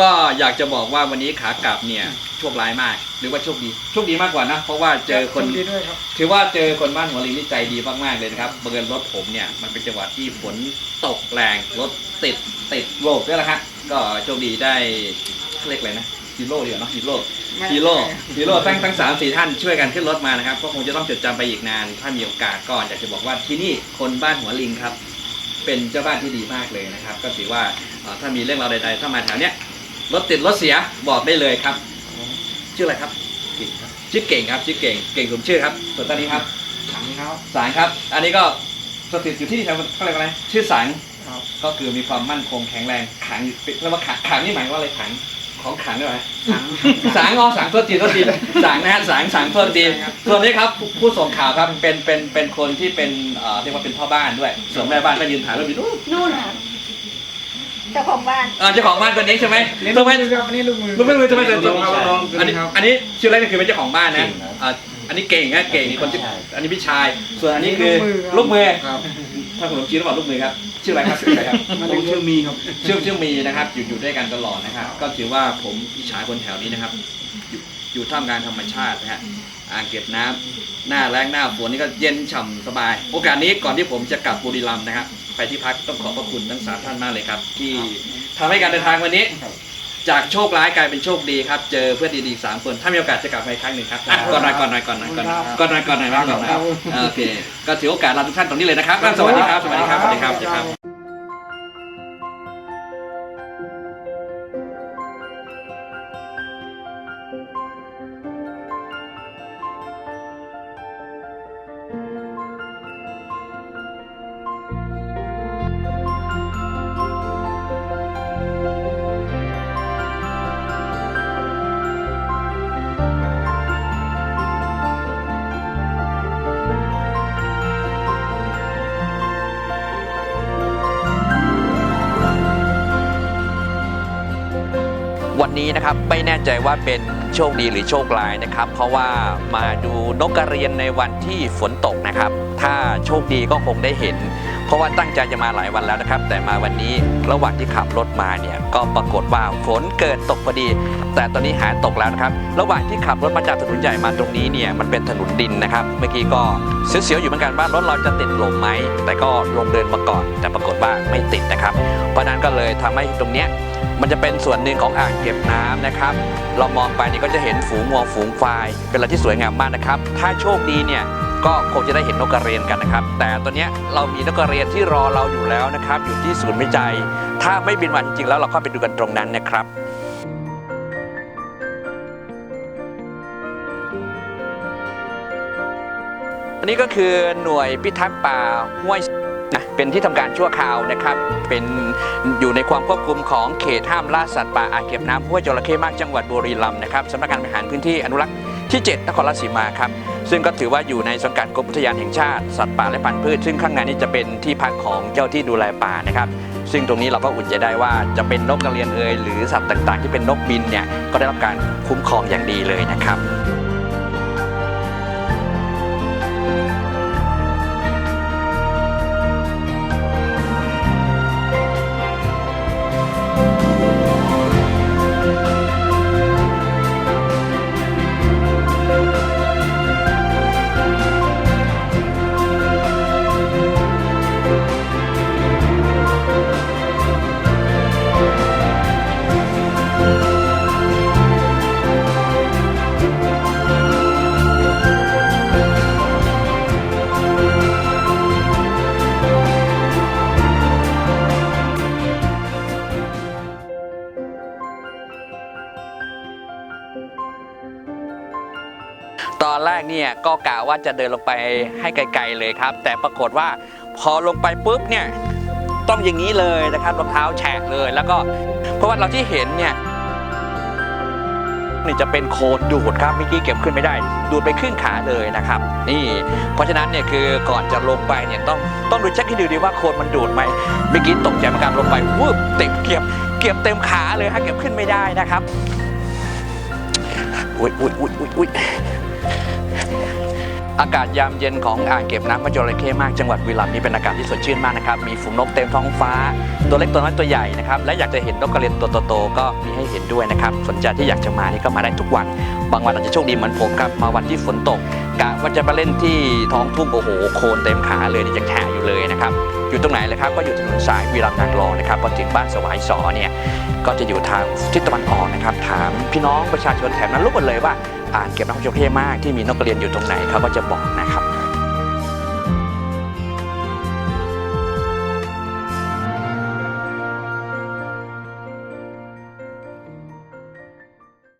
ก็อยากจะบอกว่าวันนี้ขากลับเนี่ยโชคร้ายมาก หรือว่าโชคดีโชคดีมากกว่านะ เพราะว่าเจอคนดีด้วยครับ ถือว่าเจอคนบ้านหัวลิงที่ใจดีมากๆเลยนะครับบังเอิญรถผมเนี่ยมันเป็นจังหวะที่ฝนตกแรงรถติดติดโลกด้วยละฮะก็โชคดีได้เขาเรียกอะไรนะฮีโร่ดีกว่าเนาะฮีโร่ไม่ฮีโร่ฮีโร่ทั้งทั้งสามสี่ท่านช่วยกันขึ้นรถมานะครับก็คงจะต้องจดจำไปอีกนาน ถ้ามีโอกาสก็อยากจะบอกว่าที่นี่คนบ้านหัวลิงครับ เป็นเจ้าบ้านที่ดีมากเลยนะครับ ก็ถือว่าเอ่อถ้ามีเรื่องราวใด ๆ ถ้ามาแถวเนี้ย รถติดรถเสียบอกได้เลยครับ ชื่ออะไรครับเก่งครับชื่อเก่งครับชื่อเก่งเก่งสมชื่อครับส่วนตอนนี้ครับถังครับสางครับ อันนี้ก็สถิตอยู่ที่นี่ครับเขาเรียกว่าอะไรชื่อสางครับก็คือมีความมั่นคงแข็งแรงขังอยู่เรียกว่าขังขังนี่หมายว่าอะไรขังของขังด้วยไหมถังสางอ๋อสางโทษทีโทษทีสางนะฮะสางสางโทษทีใช่ครับส่วนนี้ครับผู้ผู้ส่งข่าวครับเป็นเป็นเป็นคนที่เป็นเอ่อเรียกว่าเป็นพ่อบ้านด้วยส่วนแม่บ้านก็ยืนถ่ายรูปอยู่นู่นนู่นค่ะ เจ้าของบ้านเอ่อเจ้าของบ้านคนนี้ใช่ไหมนี่ทำลูกไมมือครับอันนี้ลูกมือรู้ไหมรู้ทำไมเดินลองครับลองอันนี้ครับอันนี้ชื่อแรกนี่คือเป็นเจ้าของบ้านนะเก่งครับอ่าอันนี้เก่งนะเก่งคนที่อันนี้พี่ชาย ส่วนอันนี้คือครับลูกมือครับถ้าขนมจีนหรือเปล่าลูกมือครับชื่ออะไรครับชื่ออะไรครับมันเป็นชื่อมีครับชื่อชื่อมีนะครับ อยู่อยู่ด้วยกันตลอดนะครับ ก็ถือว่าผมอิจฉาคนแถวนี้นะครับ อยู่อยู่ท่ามกลางธรรมชาตินะฮะอ่างเก็บน้ำหน้าแรงหน้าฝนนี่ก็เย็นฉ่ำสบาย โอกาสนี้ก่อนที่ผมจะกลับบุรีรัมย์นะครับ ไปที่พักต้องขอบพระคุณทั้งสามท่านมากเลยครับ ที่ทำให้การเดินทางวันนี้ จากโชคร้ายกลายเป็นโชคดีครับ เจอเพื่อนดีๆสามคนถ้ามีโอกาสจะกลับไปครั้งหนึ่งครับอะก่อนหน่อยก่อนหน่อยก่อนหน่อยก่อนหน่อยก่อนหน่อยก่อนหน่อยก่อนหน่อยโอเค ก็ถือโอกาสลาทุกท่านตรงนี้เลยนะครับสวัสดีครับสวัสดีครับสวัสดีครับ วันนี้นะครับไม่แน่ใจว่าเป็นโชคดีหรือโชคร้ายนะครับ เพราะว่ามาดูนกกระเรียนในวันที่ฝนตกนะครับ ถ้าโชคดีก็คงได้เห็น เพราะว่าตั้งใจจะมาหลายวันแล้วนะครับ แต่มาวันนี้ระหว่างที่ขับรถมาเนี่ยก็ปรากฏว่าฝนเกิดตกพอดี แต่ตอนนี้หายตกแล้วนะครับ ระหว่างที่ขับรถมาจากถนนใหญ่มาตรงนี้เนี่ยมันเป็นถนนดินนะครับ เมื่อกี้ก็เสียวๆอยู่เหมือนกันว่ารถเราจะติดลมไหมแต่ก็ลงเดินมาก่อน แต่ปรากฏว่าไม่ติดนะครับ เพราะฉะนั้นก็เลยทำให้ตรงเนี้ย มันจะเป็นส่วนหนึ่งของอ่างเก็บน้ำนะครับ เรามองไปนี่ก็จะเห็นฝูงวัวฝูงควาย เป็นอะไรที่สวยงามมากนะครับ ถ้าโชคดีเนี่ยก็คงจะได้เห็นนกกระเรียนกันนะครับ แต่ตอนนี้เรามีนกกระเรียนที่รอเราอยู่แล้วนะครับ อยู่ที่ศูนย์วิจัย ถ้าไม่บินมาจริงๆแล้วเราก็ไปดูกันตรงนั้นนะครับอันนี้ก็คือหน่วยพิทักษ์ป่าห้วย นะเป็นที่ทำการชั่วคราวนะครับ เป็นอยู่ในความควบคุมของเขตห้ามล่าสัตว์ป่าอ่างเก็บน้ำห้วยจระเข้มากจังหวัดบุรีรัมย์นะครับสำนักงานบริหารพื้นที่อนุรักษ์ที่ 7 นครราชสีมาครับ ซึ่งก็ถือว่าอยู่ในสังกัดกรมอุทยานแห่งชาติ สัตว์ป่าและพันธุ์พืช ซึ่งข้างในนี้จะเป็นที่พักของเจ้าที่ดูแลป่านะครับ ซึ่งตรงนี้เราก็อุ่นใจได้ว่าจะเป็นนกกระเรียนเอยหรือสัตว์ต่างๆ ที่เป็นนกบินเนี่ยก็ได้รับการคุ้มครองอย่างดีเลยนะครับ ตอนแรกเนี่ยก็กะว่าจะเดินลงไปให้ไกลๆเลยครับ แต่ปรากฏว่าพอลงไปปุ๊บเนี่ยต้องอย่างนี้เลยนะครับรองเท้าแฉะเลย แล้วก็เพราะว่าเราที่เห็นเนี่ยนี่จะเป็นโคนดูดครับเมื่อกี้เก็บขึ้นไม่ได้ ดูดไปครึ่งขาเลยนะครับ นี่ เพราะฉะนั้นเนี่ยคือก่อนจะลงไปเนี่ยต้องต้องดูเช็คให้ดูดีว่าโคนมันดูดไหมเมื่อกี้ตกใจเหมือนกันลงไปวืบเต็มเก็บเก็บเต็มขาเลยฮะเก็บขึ้นไม่ได้นะครับอุ้ยอุ้ยอุ้ยอุ้ย อากาศยามเย็นของอ่างเก็บน้ำพระจระเข้มากจังหวัดบุรีรัมย์นี่เป็นอากาศที่สดชื่นมากนะครับ มีฝูงนกเต็มท้องฟ้า ตัวเล็กตัวน้อยตัวใหญ่นะครับ และอยากจะเห็นนกกระเรียนตัวโตๆก็มีให้เห็นด้วยนะครับ สนใจที่อยากจะมานี่ก็มาได้ทุกวัน บางวันอาจจะโชคดีเหมือนผมครับ มาวันที่ฝนตกกะว่าจะไปเล่นที่ท้องทุ่งโอ้โหโคลนเต็มขาเลยนี่ยังแฉะอยู่เลยนะครับ อยู่ตรงไหนเลยครับก็อยู่ถนนสายวีรัมนางรองนะครับพอถึงบ้านสวายสอเนี่ยก็จะอยู่ทางทิศตะวันออกนะครับถามพี่น้องประชาชนแถบนั้นรู้หมดเลยว่าอ่างเก็บน้ำจระเข้มากที่มีนกกระเรียนอยู่ตรงไหนเขาก็จะบอกนะครับ